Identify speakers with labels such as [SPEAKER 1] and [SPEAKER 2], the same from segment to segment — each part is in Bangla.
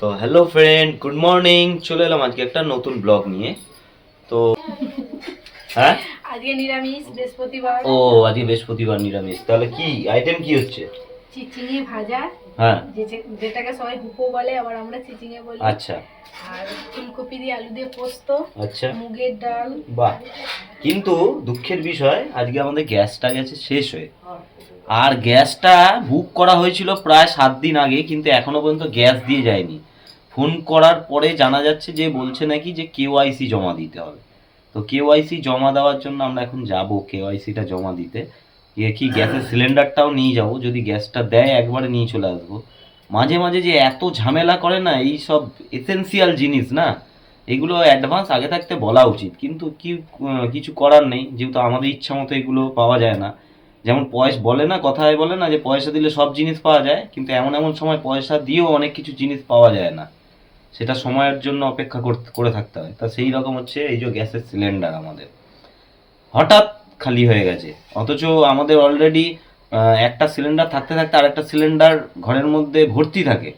[SPEAKER 1] তো হ্যালো ফ্রেন্ড গুড মর্নিং চলে এলাম আজকে একটা নতুন ব্লগ নিয়ে। তো হ্যাঁ?
[SPEAKER 2] আজকে নিরামিষ বৃহস্পতিবার।
[SPEAKER 1] ও আজকে বৃহস্পতিবার নিরামিষ। তাহলে কি আইটেম কি হচ্ছে?
[SPEAKER 2] চিচিঙে ভাজা
[SPEAKER 1] হ্যাঁ।
[SPEAKER 2] যেটাকে সবাই হুপো বলে আবার আমরা চিচিঙে বলি।
[SPEAKER 1] আচ্ছা।
[SPEAKER 2] আর ফুলকপি দিয়ে আলু দিয়ে পোস্ত
[SPEAKER 1] আচ্ছা।
[SPEAKER 2] মুগের ডাল।
[SPEAKER 1] বাহ। কিন্তু দুঃখের বিষয় আজকে আমাদের গ্যাসটা গেছে শেষ হয়ে। আর গ্যাসটা বুক করা হয়েছিল প্রায় সাত দিন আগে কিন্তু এখনও পর্যন্ত গ্যাস দিয়ে যায়নি। ফোন করার পরে জানা যাচ্ছে যে বলছে নাকি যে কেওয়াইসি জমা দিতে হবে। তো কেওয়াইসি জমা দেওয়ার জন্য আমরা এখন যাব কেওয়াইসিটা জমা দিতে। কি গ্যাসের সিলিন্ডারটাও নিয়ে যাব, যদি গ্যাসটা দেয় একবারে নিয়ে চলে আসব। মাঝে মাঝে যে এত ঝামেলা করে না, এই সব এসেন্সিয়াল জিনিস না, এগুলো অ্যাডভান্স আগে থাকতে বলা উচিত। কিন্তু কি কিছু করার নেই, যেহেতু আমাদের ইচ্ছা মতো এগুলো পাওয়া যায় না। যেমন পয়সা, বলে না, কথায় বলে না যে পয়সা দিলে সব জিনিস পাওয়া যায়, কিন্তু এমন এমন সময় পয়সা দিয়েও অনেক কিছু জিনিস পাওয়া যায় না। সেটা সময়ের জন্য অপেক্ষা করে থাকতে হয়। তা সেই রকম হচ্ছে এই যে গ্যাসের সিলিন্ডার আমাদের। হঠাৎ খালি হয়ে গেছে। অথচ আমাদের অলরেডি একটা সিলিন্ডার থাকতে থাকতে আরেকটা সিলিন্ডার ঘরের মধ্যে ভর্তি থাকে।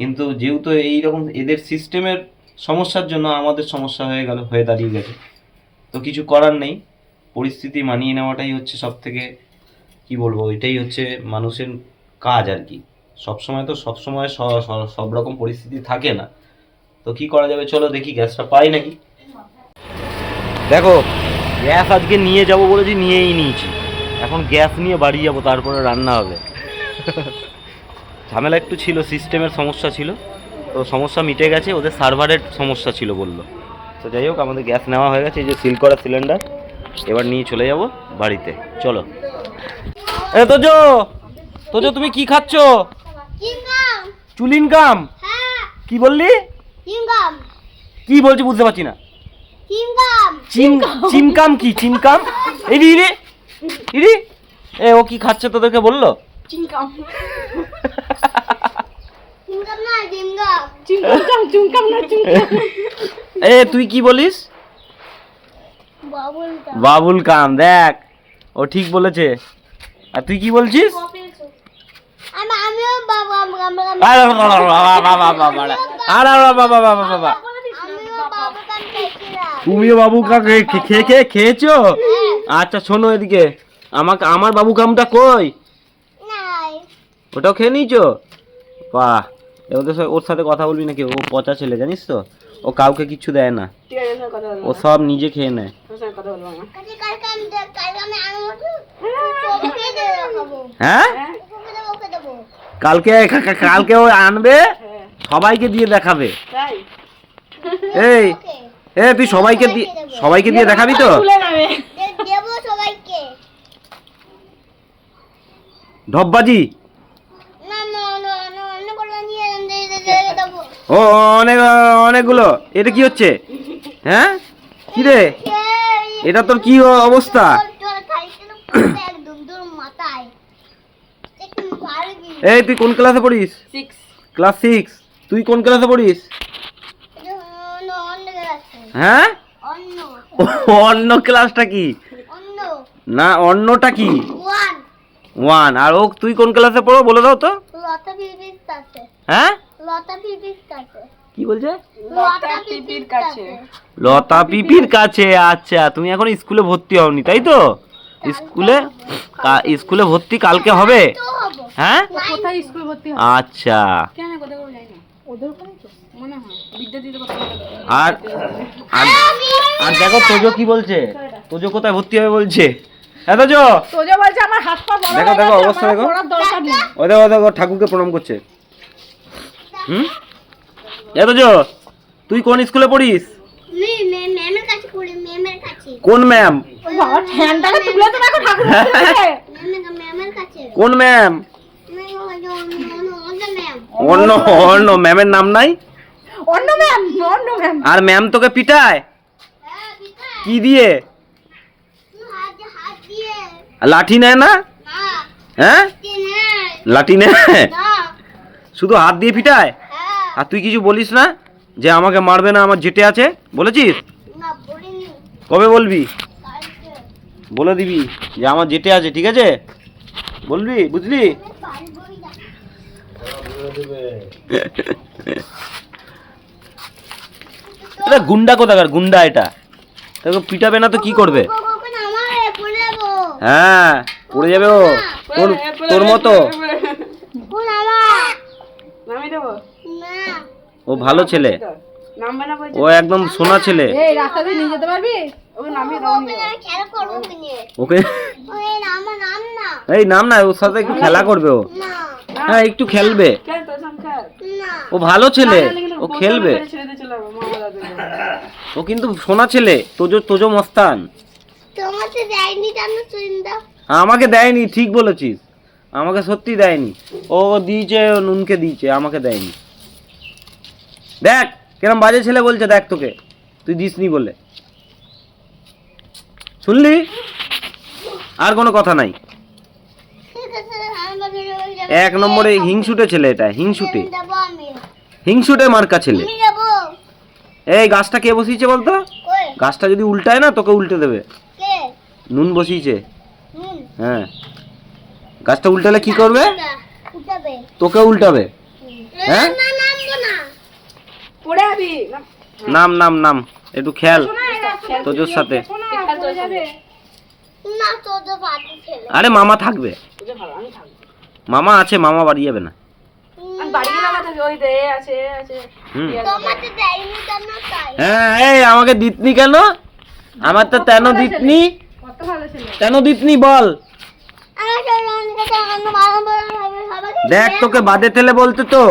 [SPEAKER 1] কিন্তু যেহেতু এই রকম এদের সিস্টেমের সমস্যার জন্য আমাদের সমস্যা হয়ে গেল, হয়ে দাঁড়িয়ে গেছে। তো কিছু করার নেই। পরিস্থিতি মানিয়ে নেওয়াটাই হচ্ছে সব থেকে কি বলব, এটাই হচ্ছে মানুষের কাজ আর কি। সবসময় তো সবসময় সব রকম পরিস্থিতি থাকে না। তো কি করা যাবে? চলো দেখি, গ্যাসটা পাই নাকি? দেখো গ্যাস আজকে নিয়ে যাব বলেছি নিয়েই নিয়েছি। এখন গ্যাস নিয়ে বাড়ি যাব তারপরে রান্না হবে। ঝামেলা একটু ছিল সিস্টেমের সমস্যা ছিল। তো সমস্যা মিটে গেছে ওদের সার্ভারের সমস্যা ছিল বলল। তো যাই হোক আমাদের গ্যাস নেওয়া হয়ে গেছে এই যে সিল করা সিলিন্ডার এবার নিয়ে চলে যাব বাড়িতে। চলো। এ তোজো! তোজো তুমি কি খাচ্ছ? চুলিন কাম?
[SPEAKER 3] হ্যাঁ।
[SPEAKER 1] কি বললি? কি বলছি বুঝতে পারছি না। চিম চিমকাম কি? চিমকাম? এডি ইরে ইরি এ ও কি খাচ্ছে তোদেরকে বলল?
[SPEAKER 3] না
[SPEAKER 2] না চুংকাম
[SPEAKER 1] এ তুই কি বলিস? বাবুল কাম দেখ। ও ঠিক বলেছে। আর তুই কি বলছিস?
[SPEAKER 3] আমি আমিও বাবা আমরা
[SPEAKER 1] আরে বাবা বাবা বাবা বাবা তুমিও বাবু কাকে খেয়ে খেয়ে খেয়ে খেয়েছো? আচ্ছা শোনো এদিকে। আমাকে আমার বাবু কামটা কই? ওটাও খেয়ে নিয়েছো? বাহ এ ওদের সাথে ওর সাথে কথা বলবি নাকি? ও পচা ছেলে জানিস তো? ও কাউকে কিচ্ছু দেয় না। ও সব নিজে খেয়ে নেয়। হ্যাঁ
[SPEAKER 2] হ্যাঁ?
[SPEAKER 1] কালকে কালকে ও আনবে সবাইকে দিয়ে দেখাবে। এই এ তুই সবাইকে দিয়ে সবাইকে দিয়ে দেখাবি তো? ঢপবাজি ও অনেক অনেকগুলো। এটা কি হচ্ছে? হ্যাঁ? কি রে? এটা তোর কি অবস্থা? এই তুই কোন ক্লাসে পড়িস? ক্লাস সিক্স তুই কোন ক্লাসে পড়িস
[SPEAKER 3] এটা অন্য অন্য আছে
[SPEAKER 1] হ্যাঁ?
[SPEAKER 3] অন্য।
[SPEAKER 1] ক্লাসটা কি? না অন্যটা কি?
[SPEAKER 3] ওয়ান।
[SPEAKER 1] আর ও তুই কোন ক্লাসে পড়ো বলে দাও তো।
[SPEAKER 3] লতা পিপির কাছে।
[SPEAKER 1] হ্যাঁ?
[SPEAKER 3] লতা পিপির কাছে।
[SPEAKER 1] কি বলছে?
[SPEAKER 2] লতা পিপির কাছে।
[SPEAKER 1] আচ্ছা। তুমি এখন স্কুলে ভর্তি হওনি তাই তো? স্কুলে? স্কুলে ভর্তি কালকে হবে? হ্যাঁ?
[SPEAKER 2] কোথায় স্কুল ভর্তি হবে?
[SPEAKER 1] আচ্ছা। আর আর আর দেখো তোজো কি বলছে? তোজো কোথায় ভর্তি হবে বলছে? হ্যাঁ তোজো?
[SPEAKER 2] তোজো বলছে আমার হাত পা বড়
[SPEAKER 1] দেখো,
[SPEAKER 2] হয়ে
[SPEAKER 1] দেখো, অবস্থা দেখো। ও দেখো দেখো ঠাকুরকে প্রণাম করছে। হুম? এ তোজো তুই কোন স্কুলে পড়িস?
[SPEAKER 3] মি মে ম্যামের কাছে পড়ি ম্যামের কাছে।
[SPEAKER 1] কোন ম্যাম?
[SPEAKER 3] কাছে।
[SPEAKER 1] কোন ম্যাম।
[SPEAKER 3] অন্য অন্য
[SPEAKER 1] ম্যামের নাম নাই?
[SPEAKER 2] অন্য ম্যাম অন্য ম্যাম
[SPEAKER 1] আর ম্যাম তোকে পিটায়?
[SPEAKER 3] হ্যাঁ
[SPEAKER 1] কি দিয়ে? লাঠি নেয় না?
[SPEAKER 3] না
[SPEAKER 1] হ্যাঁ? লাঠি নেয়
[SPEAKER 3] না
[SPEAKER 1] শুধু হাত দিয়ে পিটায়?
[SPEAKER 3] হ্যাঁ।
[SPEAKER 1] আর তুই কিছু বলিস না যে আমাকে মারবে না আমার জেটে আছে? বলেছিস? কবে বলবি? বলে দিবি যে আমার জেটে আছে ঠিক আছে? বলবি? বুঝলি? এটা গুন্ডা কোথাকার গুন্ডা এটা তোকে পিটাবে না তো কি করবে হ্যাঁ পড়ে যাবে ও তোর তোর মতো ও ভালো ছেলে ও একদম সোনা ছেলে
[SPEAKER 2] এই রাস্তাতে নিয়ে যেতে পারবি ওকে নামিয়ে দাও
[SPEAKER 3] ওকে খেলা করব কি নিয়ে
[SPEAKER 1] ওকে
[SPEAKER 3] ওই আমার নাম না
[SPEAKER 1] এই নাম না ওর সাথে একটু খেলা করবে ও
[SPEAKER 3] না
[SPEAKER 1] হ্যাঁ একটু খেলবে। ও ভালো ছেলে ও খেলবে। ও কিন্তু সোনা ছেলে তোজো তোজো মস্তান।
[SPEAKER 3] চিন্তা
[SPEAKER 1] আমাকে দেয়নি ঠিক বলেছিস। আমাকে সত্যি দেয়নি। ও দিয়েছে ও নুনকে দিয়েছে আমাকে দেয়নি। দেখ কিরম বাজে ছেলে বলছে দেখ তোকে। তুই দিসনি বলে। শুনলি? আর কোনো কথা নাই
[SPEAKER 3] ঠিক আছে আমার ভিডিও যাবে
[SPEAKER 1] এক নম্বরে হিংসুটে ছেলে এটা হিংসুটে। হিংসুটে মার্কা ছেলে। এই গাছটা কে বসিয়েছে বলতো? গাছটা যদি উল্টায় না তোকে উল্টে দেবে। নুন বসিয়েছে। হ্যাঁ। গাছটা উল্টালে কি করবে? তোকে উল্টাবে। হ্যাঁ? নাম নাম নাম। একটু খেয়াল। তোজোর সাথে।
[SPEAKER 2] খেল তোর সাথে।
[SPEAKER 3] না ছেলে।
[SPEAKER 1] আরে মামা থাকবে।
[SPEAKER 2] বুঝে ভালো, আমি থাকব।
[SPEAKER 1] মামা আছে মামা বাড়ি যাবে না।
[SPEAKER 2] দে,
[SPEAKER 1] হ্যাঁ এই আমাকে দিতনি কেন? আমার তো তেন দিতনি।
[SPEAKER 2] কত ভালো ছেলে।
[SPEAKER 1] তেন দিতনি বল। দেখ তোকে বাদে তেলে বলতে তো।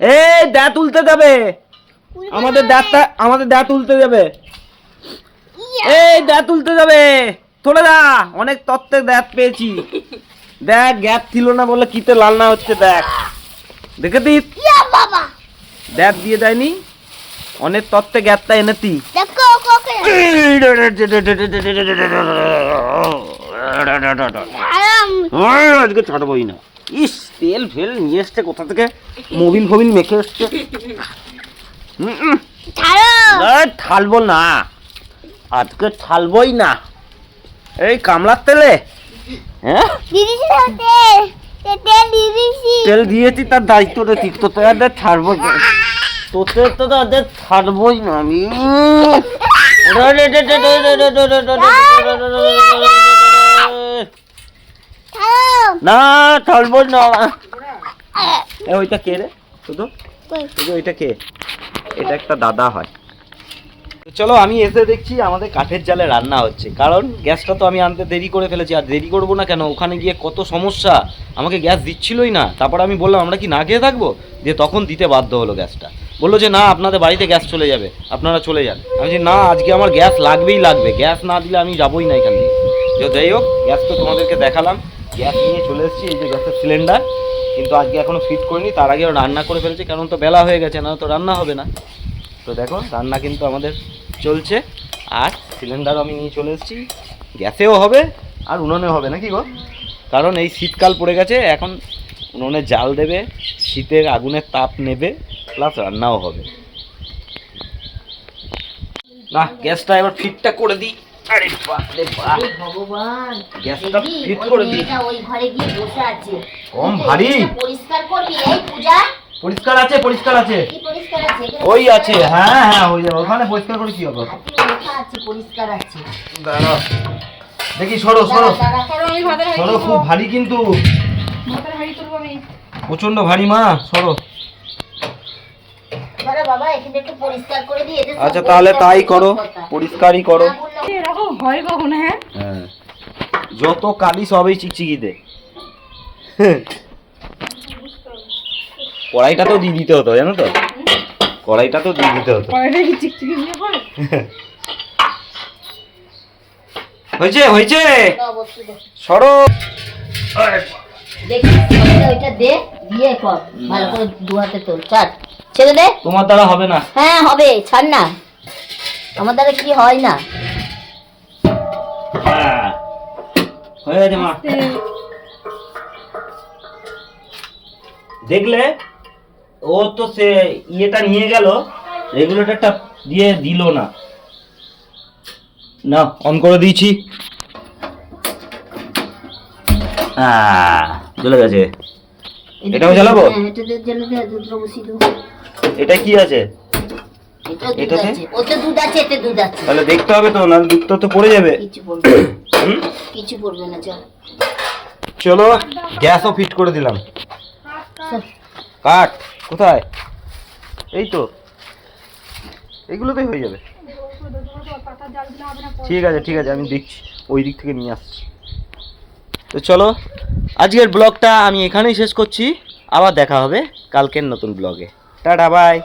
[SPEAKER 1] এই দা তুলতে যাবে। আমাদের দাঁতটা আমাদের দাঁত তুলতে যাবে। এই দাঁত তুলতে যাবে। তোলে দা অনেক তত্ত্বের দাঁত পেয়েছি। দেখ গ্যাপ ছিল না বলে কিতে লাল না হচ্ছে দেখ। দেখে দিস।
[SPEAKER 3] ইয়া বাবা।
[SPEAKER 1] দেখ দিয়ে দেয়নি। অনেক তত্ত্বে গ্যাপটা এনেতি।
[SPEAKER 3] দেখো কোকে আরাম।
[SPEAKER 1] আজকে ছাড়বই না। ইস তেল ফেল নিয়ে এসছে কোথা থেকে? মোবিল ফোবিল মেখে এসছে। ঠালবো না। আজকে ঠালবই না। এই কামলার তেলে? হ্যাঁ? তেল। দিয়েছি। তার দায়িত্ব রেখি তো তোদের ছাড়বো তোতে তো তাদের ছাড়বই না আমি। না ছাড়বো না। ওইটা কে রে? শুধু ওইটা কে? এটা একটা দাদা হয়। চলো, আমি এসে দেখছি আমাদের কাঠের জালে রান্না হচ্ছে। কারণ গ্যাসটা তো আমি আনতে দেরি করে ফেলেছি, আর দেরি করব না কেন? ওখানে গিয়ে কত সমস্যা। আমাকে গ্যাস দিচ্ছিলই না। তারপর আমি বললাম, আমরা কি না খেয়ে থাকব? দিয়ে তখন দিতে বাধ্য হলো গ্যাসটা। বলল যে, না, আপনাদের বাড়িতে গ্যাস চলে যাবে। আপনারা চলে যান। আমি যে না, আজকে আমার গ্যাস লাগবেই লাগবে। গ্যাস না দিলে আমি যাবোই না এখান থেকে যাই হোক, গ্যাস তো তোমাদেরকে দেখালাম। গ্যাস নিয়ে চলে এসেছি, এই যে গ্যাসের সিলিন্ডার। কিন্তু আজকে এখনও ফিট করিনি, তার আগে রান্না করে ফেলেছি, কারণ তো বেলা হয়ে গেছে, না তো রান্না হবে না। তো দেখো রান্না কিন্তু আমাদের চলছে। আর সিলিন্ডার আমি নিয়ে চলে এসেছি। গ্যাসেও হবে আর উনুনেও হবে নাকি গো? কারণ এই শীতকাল পড়ে গেছে এখন উনুনে জাল দেবে শীতের আগুনের তাপ নেবে প্লাস রান্নাও হবে। না গ্যাসটা এবার ফিটটা করে দিই। আরে বাপ। বাপ
[SPEAKER 4] ভগবান।
[SPEAKER 1] গ্যাসটা ফিট করে দিই।
[SPEAKER 4] ওই ঘরে গিয়ে বসে আছে।
[SPEAKER 1] কম ভারী।
[SPEAKER 4] পরিষ্কার করবি এই পূজা?
[SPEAKER 1] পরিষ্কার আছে পরিষ্কার আছে। ওই আছে। হ্যাঁ হ্যাঁ ওই যাবে ওখানে পরিষ্কার করে কি হবে?
[SPEAKER 4] আছে পরিষ্কার আছে।
[SPEAKER 1] দাঁড়াও দেখি সরো সরো।
[SPEAKER 2] সরো, আমি ভাতের হাঁড়ি
[SPEAKER 1] সরো
[SPEAKER 2] তুলবো।
[SPEAKER 1] খুব ভারী কিন্তু। প্রচণ্ড ভারী মা সরো।
[SPEAKER 4] দাঁড়া বাবা এখানে একটু পরিষ্কার করে দিই এদের সব
[SPEAKER 1] আচ্ছা তাহলে তাই
[SPEAKER 4] করো
[SPEAKER 1] পরিষ্কারই করো।
[SPEAKER 2] এরকম হয় কখনো হ্যাঁ?
[SPEAKER 1] হ্যাঁ। যত কালি সবই চিকচিকিতে। কড়াইটা তো দিয়ে দিতে হতো জানো তো? কড়াইটা তো দিয়ে দিতে হতো। হয়েছে হয়েছে। সরো!
[SPEAKER 4] দেখি ওইটা- ওইটা দে দিয়ে কর। ভালো করে দু হাতে তোল ছাড়। ছেড়ে দে।
[SPEAKER 1] তোমার দ্বারা হবে না।
[SPEAKER 4] হ্যাঁ হবে ছাড় না। আমার দ্বারা কি হয় না?
[SPEAKER 1] হ্যাঁ। হয়ে গেছে মা। দেখলে? ও তো সে ইয়েটা নিয়ে গেল রেগুলেটরটা দিয়ে দিল না। না অন করে দিয়েছি। চলে গেছে। এটাও জ্বালাবো?
[SPEAKER 4] হ্যাঁ এটা
[SPEAKER 1] কি আছে?
[SPEAKER 4] দুধ
[SPEAKER 1] এটাতে?
[SPEAKER 4] ওতে দুধ আছে এতে দুধ আছে।
[SPEAKER 1] তাহলে দেখতে হবে তো না দুধটা তো পড়ে যাবে।
[SPEAKER 4] কিছু পড়বে? কিছু পড়বে না চল।
[SPEAKER 1] চলো গ্যাসও ফিট করে দিলাম।
[SPEAKER 4] চল।
[SPEAKER 1] কোথায়? এই তো। এগুলোতেই হয়ে যাবে। ঠিক আছে ঠিক আছে, আমি দেখছি। ওই দিক থেকে নিয়ে আসছি। তো চলো, আজকের ব্লগটা আমি এখানেই শেষ করছি। আবার দেখা হবে কালকের নতুন ব্লগে। Tata bye